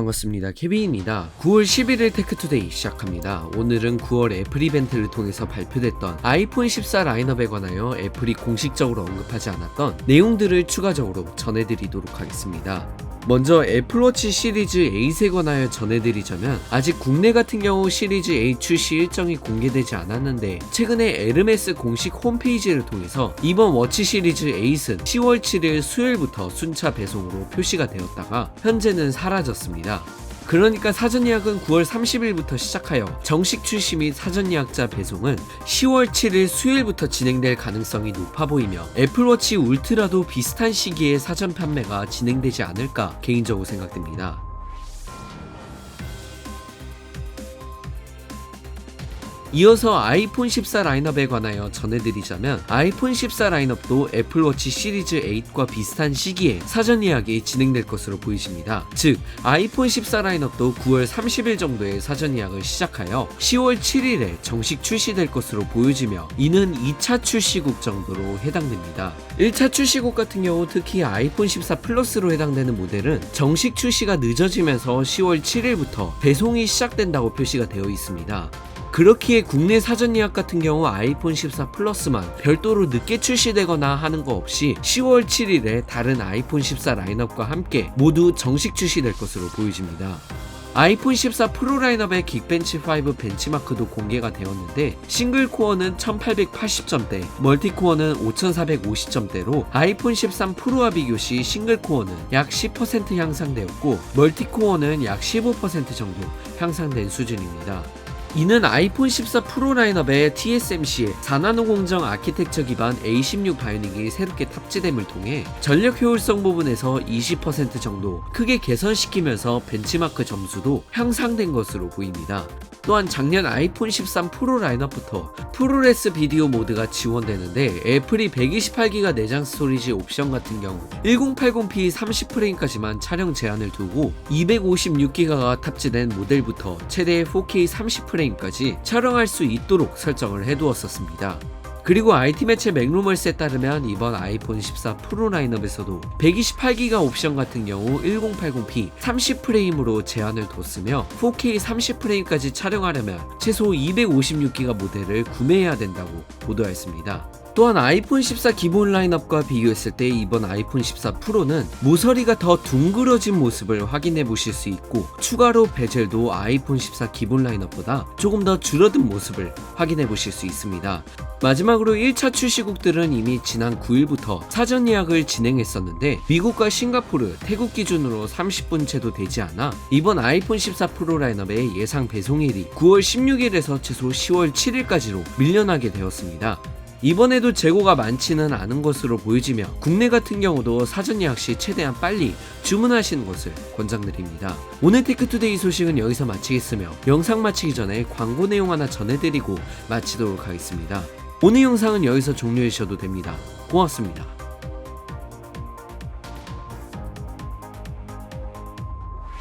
반갑습니다. 케빈입니다. 9월 11일 테크투데이 시작합니다. 오늘은 9월 애플 이벤트를 통해서 발표됐던 아이폰 14 라인업에 관하여 애플이 공식적으로 언급하지 않았던 내용들을 추가적으로 전해드리도록 하겠습니다. 먼저 애플워치 시리즈 8에 관하여 전해드리자면 아직 국내 같은 경우 시리즈 8 출시 일정이 공개되지 않았는데 최근에 에르메스 공식 홈페이지를 통해서 이번 워치 시리즈 8은 10월 7일 수요일부터 순차 배송으로 표시가 되었다가 현재는 사라졌습니다. 그러니까 사전 예약은 9월 30일부터 시작하여 정식 출시 및 사전 예약자 배송은 10월 7일 수요일부터 진행될 가능성이 높아 보이며 애플워치 울트라도 비슷한 시기에 사전 판매가 진행되지 않을까 개인적으로 생각됩니다. 이어서 아이폰 14 라인업에 관하여 전해드리자면 아이폰 14 라인업도 애플워치 시리즈 8과 비슷한 시기에 사전 예약이 진행될 것으로 보이십니다. 즉 아이폰 14 라인업도 9월 30일 정도에 사전 예약을 시작하여 10월 7일에 정식 출시될 것으로 보여지며 이는 2차 출시국 정도로 해당됩니다. 1차 출시국 같은 경우 특히 아이폰 14 플러스로 해당되는 모델은 정식 출시가 늦어지면서 10월 7일부터 배송이 시작된다고 표시가 되어 있습니다. 그렇기에 국내 사전 예약 같은 경우 아이폰 14 플러스만 별도로 늦게 출시되거나 하는 거 없이 10월 7일에 다른 아이폰 14 라인업과 함께 모두 정식 출시될 것으로 보여집니다. 아이폰 14 프로 라인업의 긱벤치 5 벤치마크도 공개가 되었는데 싱글 코어는 1880점대, 멀티 코어는 5450점대로 아이폰 13 프로와 비교 시 싱글 코어는 약 10% 향상되었고 멀티 코어는 약 15% 정도 향상된 수준입니다. 이는 아이폰 14 프로 라인업에 TSMC의 4나노 공정 아키텍처 기반 A16 바이오닉이 새롭게 탑재됨을 통해 전력 효율성 부분에서 20% 정도 크게 개선시키면서 벤치마크 점수도 향상된 것으로 보입니다. 또한 작년 아이폰 13 프로 라인업부터 프로레스 비디오 모드가 지원되는데 애플이 128기가 내장 스토리지 옵션 같은 경우 1080p 30프레임까지만 촬영 제한을 두고 256기가가 탑재된 모델부터 최대 4K 30프레임까지 촬영할 수 있도록 설정을 해두었었습니다. 그리고 IT 매체 맥루멀스에 따르면 이번 아이폰 14 프로 라인업에서도 128기가 옵션 같은 경우 1080p 30프레임으로 제한을 뒀으며 4K 30프레임까지 촬영하려면 최소 256기가 모델을 구매해야 된다고 보도했습니다. 또한 아이폰 14 기본 라인업과 비교했을 때 이번 아이폰 14 프로는 모서리가 더 둥그러진 모습을 확인해 보실 수 있고 추가로 베젤도 아이폰 14 기본 라인업보다 조금 더 줄어든 모습을 확인해 보실 수 있습니다. 마지막으로 1차 출시국들은 이미 지난 9일부터 사전 예약을 진행했었는데 미국과 싱가포르, 태국 기준으로 30분 채도 되지 않아 이번 아이폰 14 프로 라인업의 예상 배송일이 9월 16일에서 최소 10월 7일까지로 밀려나게 되었습니다. 이번에도 재고가 많지는 않은 것으로 보여지며 국내 같은 경우도 사전 예약 시 최대한 빨리 주문하시는 것을 권장드립니다. 오늘 테크투데이 소식은 여기서 마치겠으며 영상 마치기 전에 광고 내용 하나 전해드리고 마치도록 하겠습니다. 오늘 영상은 여기서 종료해 주셔도 됩니다. 고맙습니다.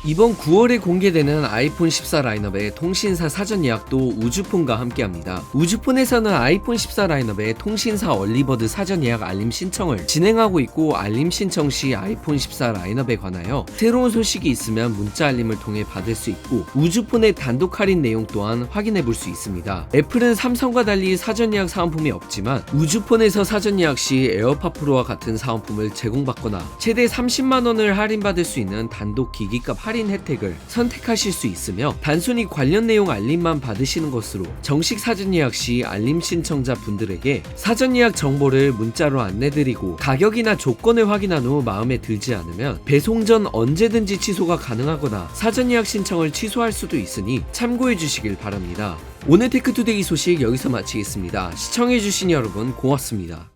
이번 9월에 공개되는 아이폰 14 라인업의 통신사 사전 예약도 우주폰과 함께합니다. 우주폰에서는 아이폰 14 라인업의 통신사 얼리버드 사전 예약 알림 신청을 진행하고 있고 알림 신청 시 아이폰 14 라인업에 관하여 새로운 소식이 있으면 문자 알림을 통해 받을 수 있고 우주폰의 단독 할인 내용 또한 확인해 볼 수 있습니다. 애플은 삼성과 달리 사전 예약 사은품이 없지만 우주폰에서 사전 예약 시 에어팟 프로와 같은 사은품을 제공받거나 최대 30만 원을 할인받을 수 있는 단독 기기값 할인 혜택을 선택하실 수 있으며 단순히 관련 내용 알림만 받으시는 것으로 정식 사전 예약 시 알림 신청자 분들에게 사전 예약 정보를 문자로 안내드리고 가격이나 조건을 확인한 후 마음에 들지 않으면 배송 전 언제든지 취소가 가능하거나 사전 예약 신청을 취소할 수도 있으니 참고해 주시길 바랍니다. 오늘 테크투데이 소식 여기서 마치겠습니다. 시청해주신 여러분 고맙습니다.